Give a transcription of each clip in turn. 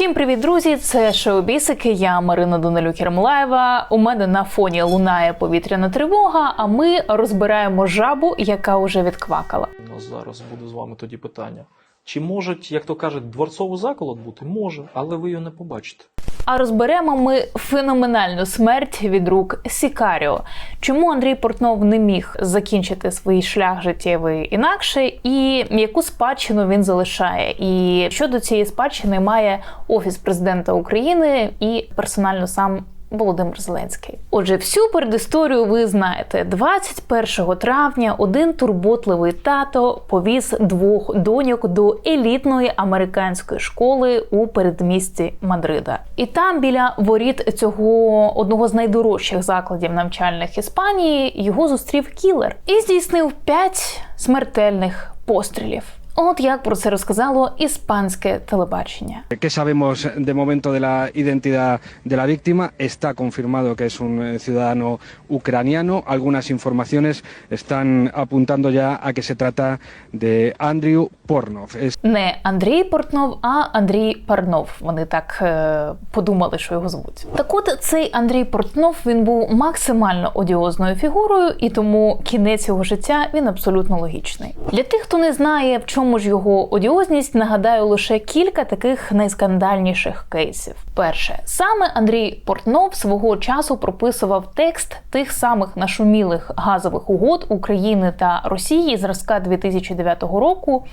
Всім привіт, друзі! Це шоу Бісики. Я Марина Данилюк Ермолаєва. У мене на фоні лунає повітряна тривога. А ми розбираємо жабу, яка вже відквакала. Ну, зараз буде з вами тоді питання. Чи можуть, як то кажуть, дворцовий заколот бути? Може, але ви його не побачите. А розберемо ми феноменальну смерть від рук Сікаріо. Чому Андрій Портнов не міг закінчити свій шлях життєвий інакше, і яку спадщину він залишає? І що до цієї спадщини має офіс президента України і персонально сам. Володимир Зеленський. Отже, всю передісторію ви знаєте. 21 травня один турботливий тато повіз двох доньок до елітної американської школи у передмісті Мадрида. І там, біля воріт цього одного з найдорожчих закладів навчальних Іспанії, його зустрів кілер і здійснив п'ять смертельних пострілів. От як про це розказало іспанське телебачення. ¿Qué sabemos de momento de la identidad de la víctima? Está confirmado que es un eh, ciudadano ucraniano. Algunas informaciones están apuntando ya a que se trata de Andrew Pornov. Es Не Андрій Портнов, а Андрій Парнов. Вони так е, подумали, що його звуть. Так от цей Андрій Портнов він був максимально одіозною фігурою, і тому кінець його життя він абсолютно логічний. Для тих, хто не знає, в чому ж його одіозність, нагадаю лише кілька таких найскандальніших кейсів. Перше, саме Андрій Портнов свого часу прописував текст тих самих нашумілих газових угод України та Росії зразка 2009 року,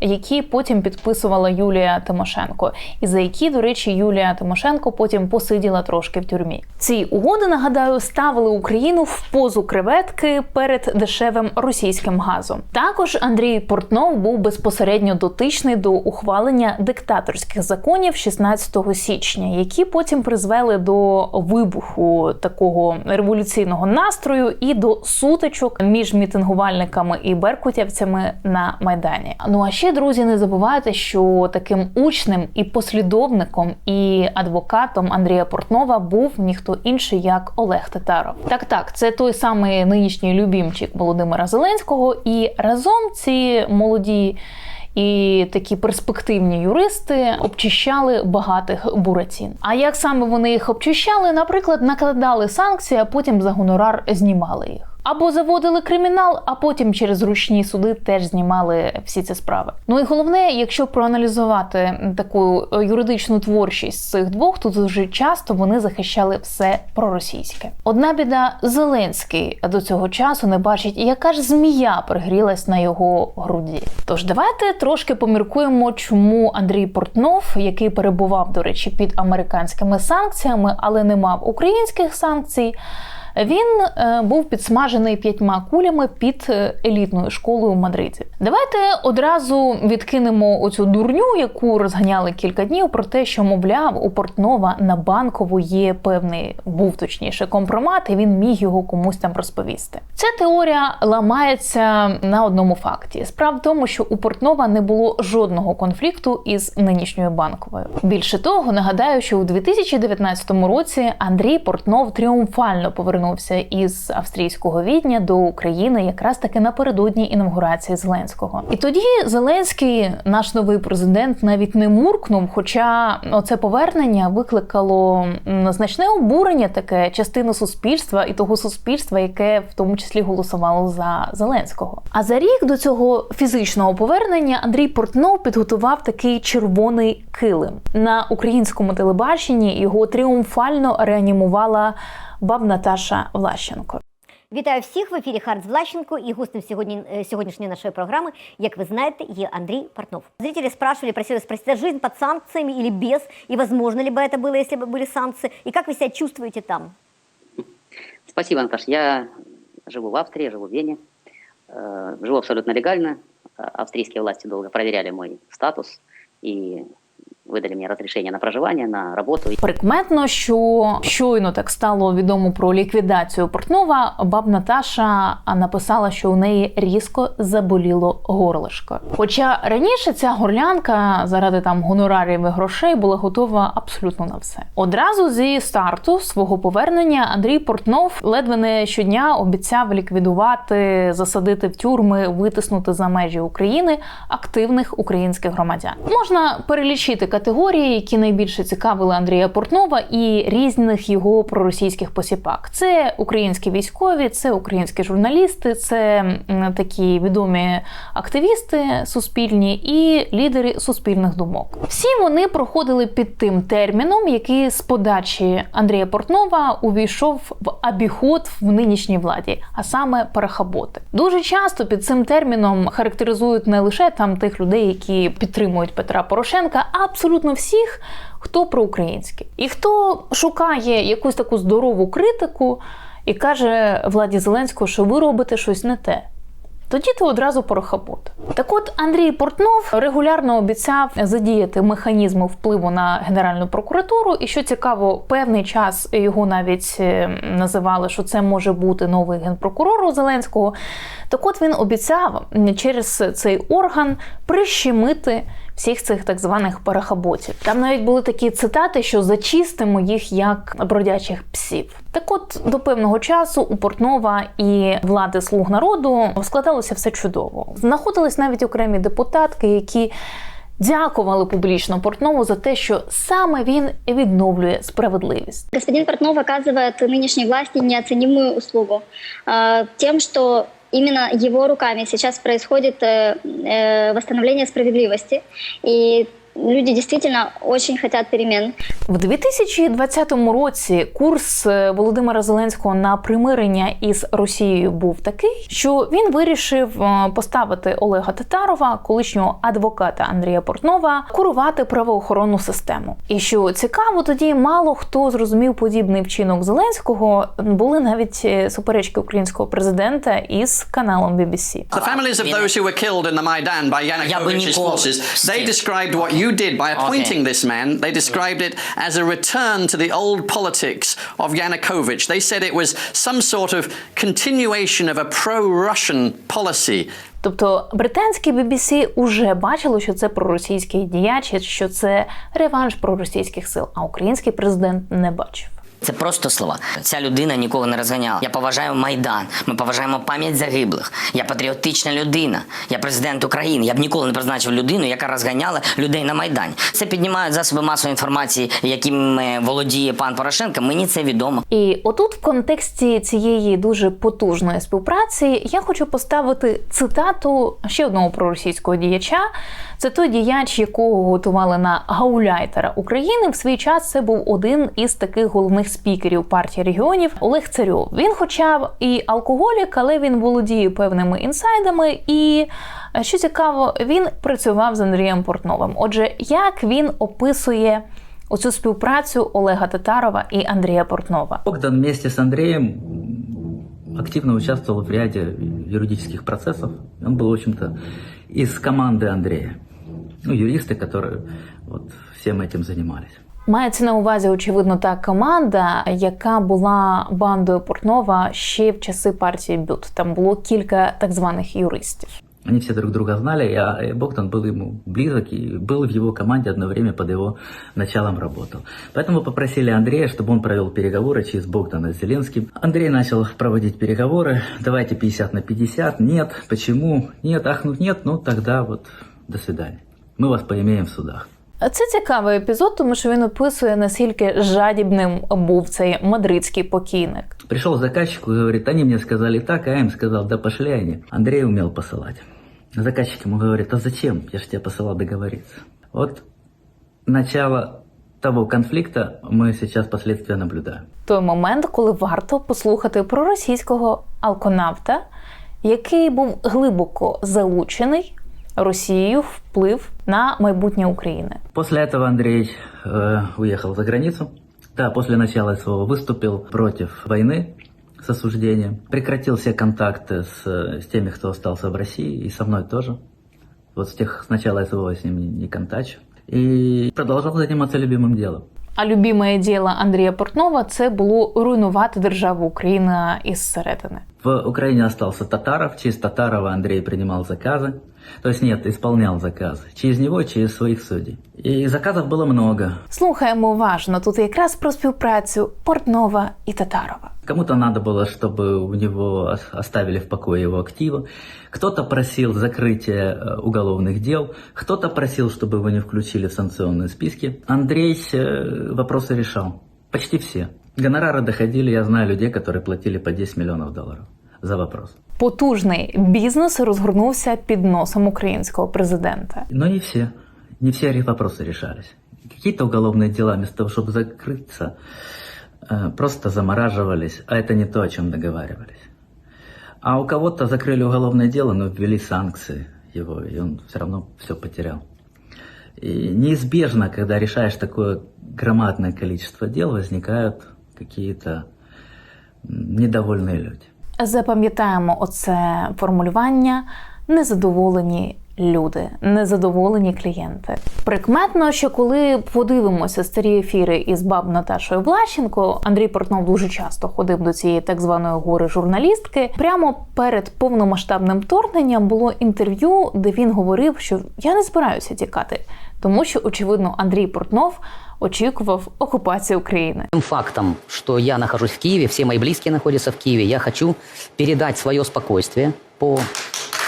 які потім підписувала Юлія Тимошенко, і за які, до речі, Юлія Тимошенко потім посиділа трошки в тюрмі. Ці угоди, нагадаю, ставили Україну в позу креветки перед дешевим російським газом. Також Андрій Портнов був безпосередньо дотичний до ухвалення диктаторських законів 16 січня, які потім призвели до вибуху такого революційного настрою і до сутичок між мітингувальниками і беркутівцями на майдані. Ну а ще друзі, не забувайте, що таким учнем і послідовником і адвокатом Андрія Портнова був ніхто інший як Олег Татаров. Так, так, це той самий нинішній любімчик Володимира Зеленського, і разом ці молоді. І такі перспективні юристи обчищали багатих буратін. А як саме вони їх обчищали? Наприклад, накладали санкції, а потім за гонорар знімали їх. Або заводили кримінал, а потім через ручні суди теж знімали всі ці справи. Ну і головне, якщо проаналізувати таку юридичну творчість цих двох, то дуже часто вони захищали все проросійське. Одна біда Зеленський до цього часу не бачить, яка ж змія пригрілась на його груді. Тож давайте трошки поміркуємо, чому Андрій Портнов, який перебував, до речі, під американськими санкціями, але не мав українських санкцій. Він е, був підсмажений п'ятьма кулями під е, елітною школою в Мадриді. Давайте одразу відкинемо оцю дурню, яку розганяли кілька днів, про те, що мовляв у Портнова на банкову є певний був точніше компромат, і він міг його комусь там розповісти. Ця теорія ламається на одному факті: справа в тому, що у Портнова не було жодного конфлікту із нинішньою банковою. Більше того, нагадаю, що у 2019 році Андрій Портнов тріумфально повернувся із австрійського відня до України якраз таки напередодні інавгурації Зеленського. І тоді Зеленський, наш новий президент, навіть не муркнув. Хоча оце повернення викликало значне обурення таке частини суспільства і того суспільства, яке в тому числі голосувало за Зеленського. А за рік до цього фізичного повернення Андрій Портнов підготував такий червоний килим на українському телебаченні. Його тріумфально реанімувала баб Наташа Влащенко. Вітаю всіх в ефірі Хард Влащенко і гостем сьогодні, е, сьогоднішньої нашої програми, як ви знаєте, є Андрей Портнов. Зрители спрашивали, просили спросить, а жизнь под санкциями или без? И возможно ли бы это было, если бы были санкции? И как вы себя чувствуете там? Спасибо, Наташ. Я живу в Австрии, живу в Вене. Э, Живу абсолютно легально. А- Австрийские власти долго проверяли мой статус и выдали мне разрешение на проживание, на работу. Прикметно, що щойно так стало відомо про ліквідацію Портнова, баб Наташа написала, що у неї різко заболіло горлишко. Хоча раніше ця горлянка заради там гонорарів і грошей була готова абсолютно на все. Одразу зі старту свого повернення Андрій Портнов ледве не щодня обіцяв ліквідувати, засадити в тюрми, витиснути за межі України активних українських громадян. Можна перелічити категорії, які найбільше цікавили Андрія Портнова і різних його проросійських посіпак. Це українські військові, це українські журналісти, це такі відомі активісти суспільні і лідери суспільних думок. Всі вони проходили під тим терміном, який з подачі Андрія Портнова увійшов в обіход в нинішній владі, а саме парахаботи. Дуже часто під цим терміном характеризують не лише там тих людей, які підтримують Петра Порошенка, а абсолютно всіх, хто проукраїнський. І хто шукає якусь таку здорову критику і каже владі Зеленського, що ви робите щось не те. Тоді ти одразу порохабот. Так от Андрій Портнов регулярно обіцяв задіяти механізми впливу на Генеральну прокуратуру. І що цікаво, певний час його навіть е, називали, що це може бути новий генпрокурор у Зеленського. Так от він обіцяв через цей орган прищемити всіх цих так званих парахаботів. Там навіть були такі цитати, що зачистимо їх як бродячих псів. Так от до певного часу у Портнова і влади слуг народу складалося все чудово. Знаходились навіть окремі депутатки, які дякували публічно Портнову за те, що саме він відновлює справедливість. Господин Портнов оказывает нынешней власти неоценимую услугу э, тем, что именно его руками сейчас происходит э, э, восстановление справедливости. И люди действительно очень хотят перемен. В 2020 році курс е, Володимира Зеленського на примирення із Росією був такий, що він вирішив е, поставити Олега Татарова, колишнього адвоката Андрія Портнова, курувати правоохоронну систему. І що цікаво, тоді мало хто зрозумів подібний вчинок Зеленського. Були навіть е, суперечки українського президента із каналом BBC. The families of those who were killed in the Maidan by Yanukovych's forces, they described what you did by appointing okay. this man. They described it as a return to the old politics of Yanukovych. They said it was some sort of continuation of a pro-Russian policy. Тобто британське BBC уже бачило, що це проросійський діяч, що це реванш проросійських сил, а український президент не бачив. Це просто слова. Ця людина нікого не розганяла. Я поважаю Майдан. Ми поважаємо пам'ять загиблих. Я патріотична людина. Я президент України. Я б ніколи не призначив людину, яка розганяла людей на Майдані. Це піднімають засоби масової інформації, якими володіє пан Порошенко. Мені це відомо. І отут, в контексті цієї дуже потужної співпраці, я хочу поставити цитату ще одного проросійського діяча. Це той діяч, якого готували на гауляйтера України. В свій час це був один із таких головних спікерів партії регіонів Олег Царьов. Він, хоча і алкоголік, але він володіє певними інсайдами. І е, що цікаво, він працював з Андрієм Портновим. Отже, як він описує оцю співпрацю Олега Татарова і Андрія Портнова? Богдан вместе с Андреем активно участвовал в ряде юридических процессов. Он был, в общем-то, из команды Андрея. Ну, юристы, которые вот всем этим занимались. Мається на увазі, очевидно, та команда, яка була бандою Портнова ще в часи партії Бют. Там було кілька так званих юристів. Они все друг друга знали, а э, Богдан был ему близок и был в его команде одно время под его началом работал. Поэтому попросили Андрея, чтобы он провел переговоры через Богдана с Зеленским. Андрей начал проводить переговоры. Давайте 50 на 50. Нет. Почему? Нет. Ах, ну нет. Ну тогда вот до свидания. Мы вас поимеем в судах. Це цікавий епізод, тому що він описує наскільки жадібним був цей мадридський покійник. Пришел заказчик и говорит, они мне сказали так, а я им сказал, да пошли они. Андрей умел посылать. Заказчик ему говорит, а зачем? Я же тебя посылал договориться. Вот начало того конфликта мы сейчас последствия наблюдаем. Той момент, коли варто послухати про російського алконавта, який був глибоко залучений Росією в вплив на майбутнє України. После этого Андрей э, уехал за границу. Да, после начала СВО выступил против войны с осуждением. Прекратил все контакты с, э, с теми, кто остался в России, и со мной тоже. Вот с тех с начала СВО я с ним не, не контачу. И продолжал заниматься любимым делом. А любіме діло Андрія Портнова це було руйнувати державу Україна із середини. В Украине остался Татаров. Через Татарова Андрей принимал заказы. То есть нет, исполнял заказы. Через него, через своих судей. И заказов было много. Слухаємо уважно тут якраз про співпрацю Портнова і Татарова. Кому-то надо было, чтобы у него ос- оставили в покое его активы. Кто-то просил закрытия э, уголовных дел. Кто-то просил, чтобы его не включили в санкционные списки. Андрей э, вопросы решал. Почти все. Гонорары доходили, я знаю людей, которые платили по 10 миллионов долларов за вопрос. Потужний бізнес розгорнувся під носом українського президента. Но не все. Не все вопросы решались. Какие-то уголовные дела, вместо того, чтобы закрыться, э, просто замораживались, а это не то, о чем договаривались. А у кого-то закрыли уголовное дело, но ввели санкции его, и он все равно все потерял. И неизбежно, когда решаешь такое громадное количество дел, возникают какие-то м, недовольные люди. Запам'ятаємо оце формулювання незадоволені люди, незадоволені клієнти. Прикметно, що коли подивимося старі ефіри із баб Наташою Влащенко, Андрій Портнов дуже часто ходив до цієї так званої гори журналістки. Прямо перед повномасштабним вторгненням було інтерв'ю, де він говорив, що я не збираюся тікати, тому що очевидно Андрій Портнов очікував окупації України. Тим фактом, що я нахожусь в Києві, всі мої близькі знаходяться в Києві. я хочу передати своє спокойствие по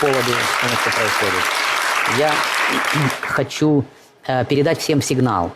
поводу того, що відбувається. Я хочу э, передать всем сигнал,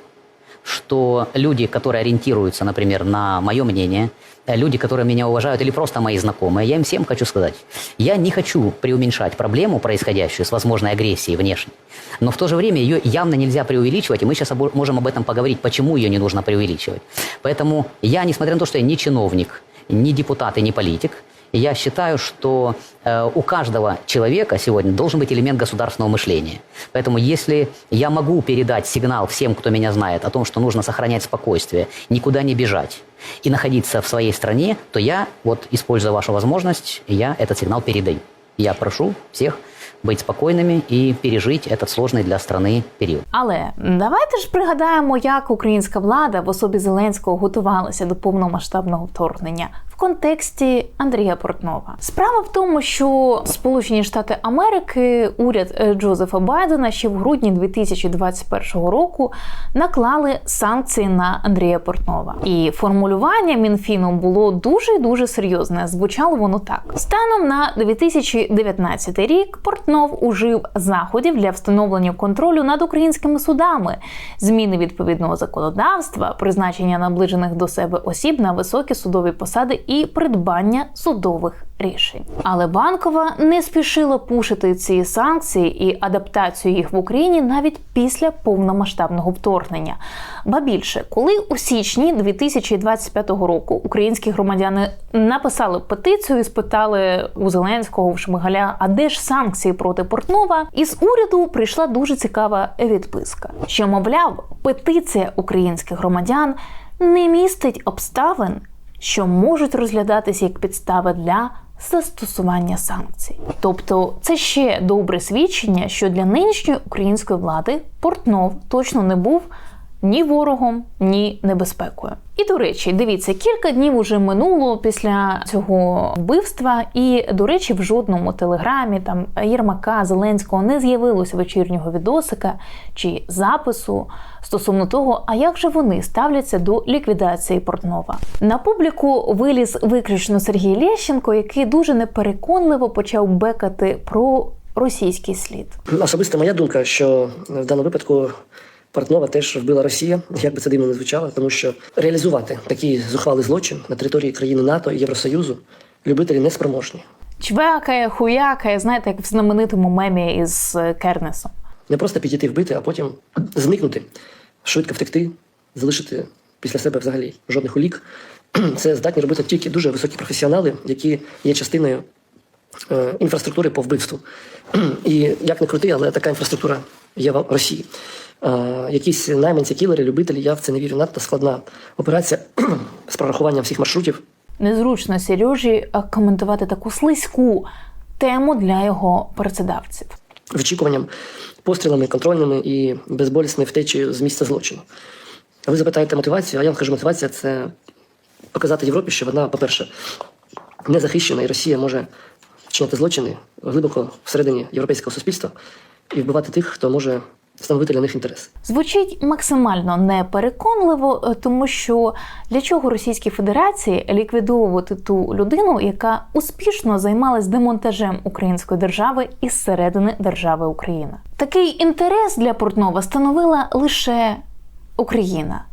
что люди, которые ориентируются, например, на мое мнение, э, люди, которые меня уважают, или просто мои знакомые, я им всем хочу сказать, я не хочу преуменьшать проблему, происходящую с возможной агрессией внешней, но в то же время ее явно нельзя преувеличивать, и мы сейчас можем об этом поговорить, почему ее не нужно преувеличивать. Поэтому я, несмотря на то, что я не чиновник, не депутат и не политик, я считаю, что э, у каждого человека сегодня должен быть элемент государственного мышления. Поэтому если я могу передать сигнал всем, кто меня знает, о том, что нужно сохранять спокойствие, никуда не бежать и находиться в своей стране, то я, вот используя вашу возможность, я этот сигнал передаю. Я прошу всех быть спокойными и пережить этот сложный для страны период. Але давайте ж пригадаємо, як українська влада в особі Зеленського готувалася до повномасштабного вторгнення в контексті Андрія Портнова. Справа в тому, що Сполучені Штати Америки, уряд е, Джозефа Байдена ще в грудні 2021 року наклали санкції на Андрія Портнова. І формулювання Мінфіну було дуже дуже серйозне. Звучало воно так: станом на 2019 рік Портнов ужив заходів для встановлення контролю над українськими судами, зміни відповідного законодавства, призначення наближених до себе осіб на високі судові посади і придбання судових рішень. Але банкова не спішила пушити ці санкції і адаптацію їх в Україні навіть після повномасштабного вторгнення. Ба більше, коли у січні 2025 року українські громадяни написали петицію і спитали у Зеленського в Шмигаля, а де ж санкції проти Портнова, із уряду прийшла дуже цікава відписка, що мовляв, петиція українських громадян не містить обставин, що можуть розглядатися як підстави для застосування санкцій. Тобто, це ще добре свідчення, що для нинішньої української влади Портнов точно не був ні ворогом, ні небезпекою. І до речі, дивіться, кілька днів уже минуло після цього вбивства, і до речі, в жодному телеграмі там Єрмака Зеленського не з'явилося вечірнього відосика чи запису стосовно того, а як же вони ставляться до ліквідації Портнова. На публіку виліз виключно Сергій Лещенко, який дуже непереконливо почав бекати про російський слід. Особиста моя думка, що в даному випадку Портнова теж вбила Росія, як би це дивно не звучало, тому що реалізувати такий зухвалий злочин на території країни НАТО і Євросоюзу любителі не спроможні. Чвякає, хуякає, знаєте, як в знаменитому мемі із е, Кернесом. Не просто підійти вбити, а потім зникнути, швидко втекти, залишити після себе взагалі жодних улік. Це здатні робити тільки дуже високі професіонали, які є частиною е, інфраструктури по вбивству. І як не крути, але така інфраструктура є в Росії. Е, якісь найманці, кілери, любителі, я в це не вірю. Надто складна операція з прорахуванням всіх маршрутів. Незручно Сережі е, коментувати таку слизьку тему для його працедавців. Вичікуванням, пострілами контрольними і безболісною втечею з місця злочину. Ви запитаєте мотивацію, а я вам кажу, мотивація це показати Європі, що вона, по-перше, не захищена, і Росія може чиняти злочини глибоко всередині європейського суспільства і вбивати тих, хто може становити для них інтерес. Звучить максимально непереконливо, е, тому що для чого Російській Федерації ліквідовувати ту людину, яка успішно займалась демонтажем української держави із середини держави Україна? Такий інтерес для Портнова становила лише Україна.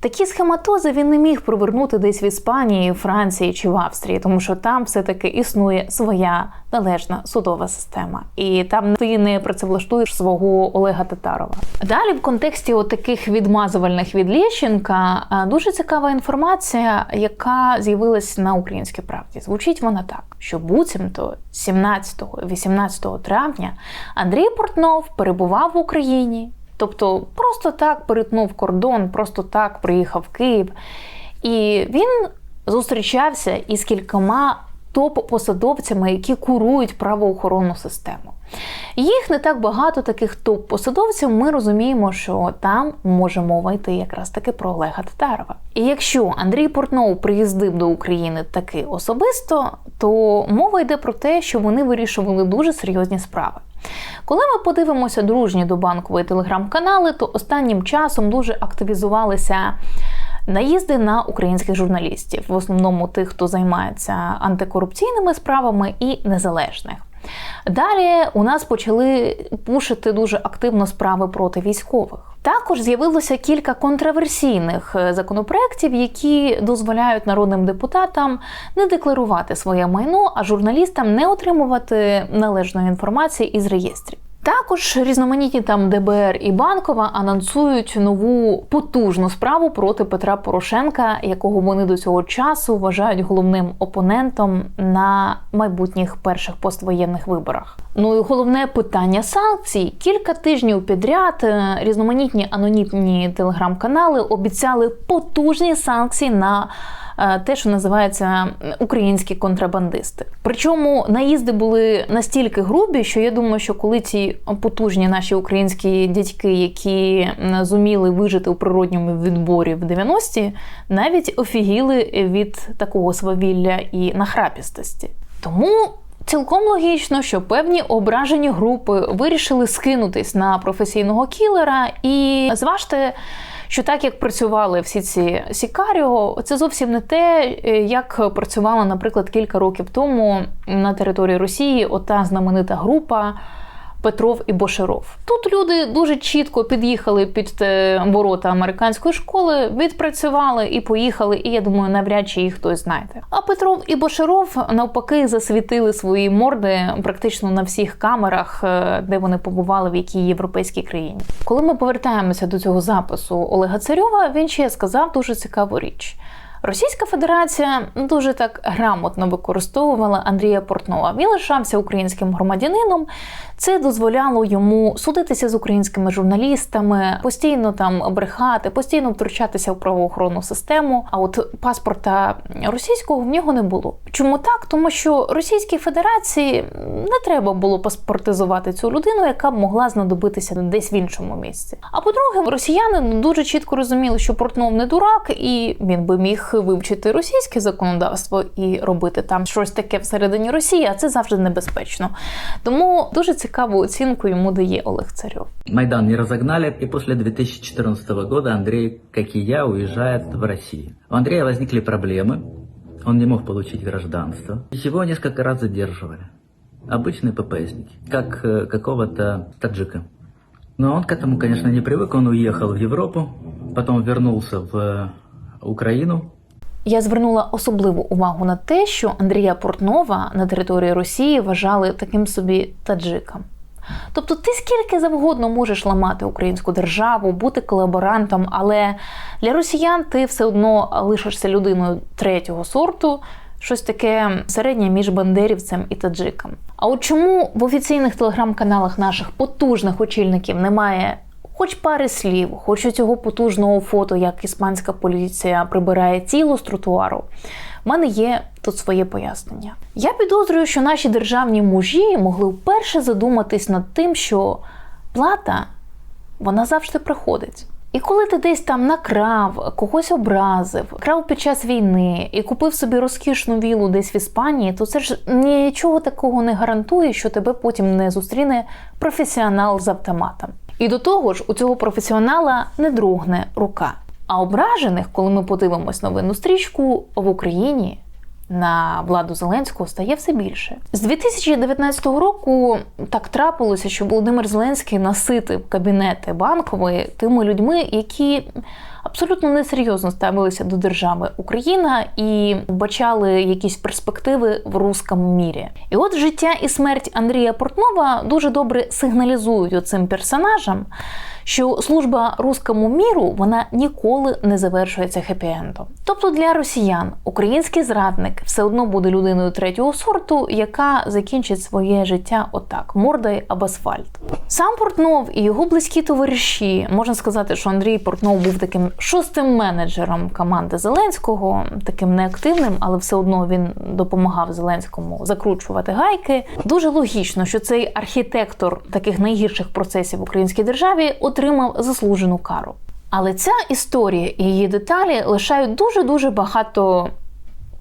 Такі схематози він не міг провернути десь в Іспанії, Франції чи в Австрії, тому що там все-таки існує своя належна судова система, і там ти не працевлаштуєш свого Олега Татарова. Далі, в контексті таких відмазувальних від Лєщенка, дуже цікава інформація, яка з'явилась на українській правді. Звучить вона так: що буцімто 17-18 травня Андрій Портнов перебував в Україні. Тобто просто так перетнув кордон, просто так приїхав в Київ. І він зустрічався із кількома топ-посадовцями, які курують правоохоронну систему. Їх не так багато таких топ-посадовців. Ми розуміємо, що там може мова йти якраз таки про Олега Татарова. І якщо Андрій Портнов приїздив до України таки особисто, то мова йде про те, що вони вирішували дуже серйозні справи. Коли ми подивимося дружні до банкової телеграм-канали, то останнім часом дуже активізувалися наїзди на українських журналістів, в основному тих, хто займається антикорупційними справами і незалежних. Далі у нас почали пушити дуже активно справи проти військових. Також з'явилося кілька контроверсійних е, законопроєктів, які дозволяють народним депутатам не декларувати своє майно, а журналістам не отримувати належної інформації із реєстрів. Також різноманітні там ДБР і Банкова анонсують нову потужну справу проти Петра Порошенка, якого вони до цього часу вважають головним опонентом на майбутніх перших поствоєнних виборах. Ну і головне питання санкцій. Кілька тижнів підряд е, різноманітні анонімні телеграм-канали обіцяли потужні санкції на те, що називається українські контрабандисти. Причому наїзди були настільки грубі, що я думаю, що коли ці потужні наші українські дядьки, які зуміли вижити у природньому відборі в 90-ті, навіть офігіли від такого свавілля і нахрапістості. Тому. Цілком логічно, що певні ображені групи вирішили скинутись на професійного кілера, і зважте, що так як працювали всі ці Сікаріо, це зовсім не те, е, як працювала, наприклад, кілька років тому на території Росії ота знаменита група. Петров і Боширов. Тут люди дуже чітко під'їхали під е, ворота американської школи, відпрацювали і поїхали. І я думаю, навряд чи їх хтось знайде. А Петров і Боширов навпаки засвітили свої морди практично на всіх камерах, е, де вони побували в якій європейській країні. Коли ми повертаємося до цього запису Олега Царьова, він ще сказав дуже цікаву річ. Російська Федерація дуже так грамотно використовувала Андрія Портнова. Він лишався українським громадянином. Це дозволяло йому судитися з українськими журналістами, постійно там брехати, постійно втручатися в правоохоронну систему. А от паспорта російського в нього не було. Чому так? Тому що Російській Федерації не треба було паспортизувати цю людину, яка б могла знадобитися десь в іншому місці. А по-друге, росіяни ну, дуже чітко розуміли, що Портнов не дурак, і він би міг вивчити російське законодавство і робити там щось таке всередині Росії, а це завжди небезпечно. Тому дуже цікаву оцінку йому дає Олег Царьов. Майдан не разогнали, и после 2014 года Андрей, как и я, уезжает в Россию. У Андрея возникли проблемы, он не мог получить гражданство. Его несколько раз задерживали. Обычные ППСники, как э, какого-то таджика. Но он к этому, конечно, не привык, он уехал в Европу, потом вернулся в э, Украину, я звернула особливу увагу на те, що Андрія Портнова на території Росії вважали таким собі таджиком. Тобто ти скільки завгодно можеш ламати українську державу, бути колаборантом, але для росіян ти все одно лишишся людиною третього сорту, щось таке середнє між бандерівцем і таджиком. А от чому в офіційних телеграм-каналах наших потужних очільників немає хоч пари слів, хоч у цього потужного фото, як іспанська поліція прибирає тіло з тротуару, в мене є тут своє пояснення. Я підозрюю, що наші державні мужі могли вперше задуматись над тим, що плата вона завжди приходить. І коли ти десь там накрав, когось образив, крав під час війни і купив собі розкішну вілу десь в Іспанії, то це ж нічого такого не гарантує, що тебе потім не зустріне професіонал з автоматом. І до того ж, у цього професіонала не другне рука. А ображених, коли ми подивимось новинну стрічку в Україні. На владу Зеленського стає все більше з 2019 року. Так трапилося, що Володимир Зеленський наситив кабінети банкової тими людьми, які абсолютно несерйозно ставилися до держави Україна і бачали якісь перспективи в рускому мірі. І от життя і смерть Андрія Портнова дуже добре сигналізують цим персонажам, що служба руському міру вона ніколи не завершується хеппі-ендом. Тобто для росіян український зрадник все одно буде людиною третього сорту, яка закінчить своє життя отак мордою об асфальт. Сам Портнов і його близькі товариші можна сказати, що Андрій Портнов був таким шостим менеджером команди Зеленського, таким неактивним, але все одно він допомагав Зеленському закручувати гайки. Дуже логічно, що цей архітектор таких найгірших процесів в українській державі отримав заслужену кару. Але ця історія і її деталі лишають дуже дуже багато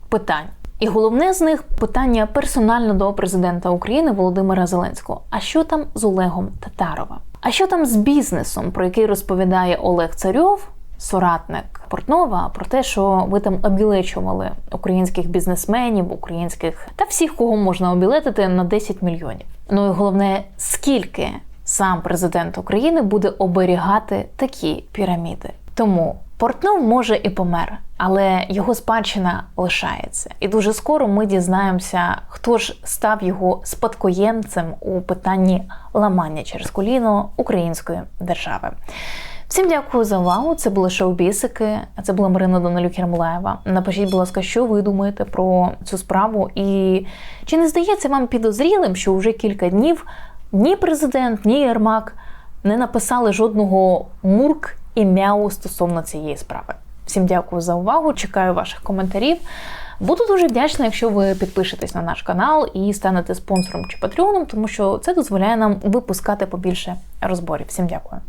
питань. І головне з них питання персонально до президента України Володимира Зеленського. А що там з Олегом Татаровим? А що там з бізнесом, про який розповідає Олег Царьов, соратник Портнова, про те, що ви там обілечували українських бізнесменів, українських та всіх, кого можна обілетити на 10 мільйонів. Ну і головне, скільки сам президент України буде оберігати такі піраміди. Тому Портнов може і помер, але його спадщина лишається. І дуже скоро ми дізнаємося, хто ж став його спадкоємцем у питанні ламання через коліно української держави. Всім дякую за увагу. Це були шоу-бісики. Це була Марина Данилюк Ярмолаєва. Напишіть, будь ласка, що ви думаєте про цю справу, і чи не здається вам підозрілим, що вже кілька днів ні президент, ні Єрмак не написали жодного мурк і мяу стосовно цієї справи. Всім дякую за увагу. Чекаю ваших коментарів. Буду дуже вдячна, якщо ви підпишетесь на наш канал і станете спонсором чи патреоном, тому що це дозволяє нам випускати побільше розборів. Всім дякую.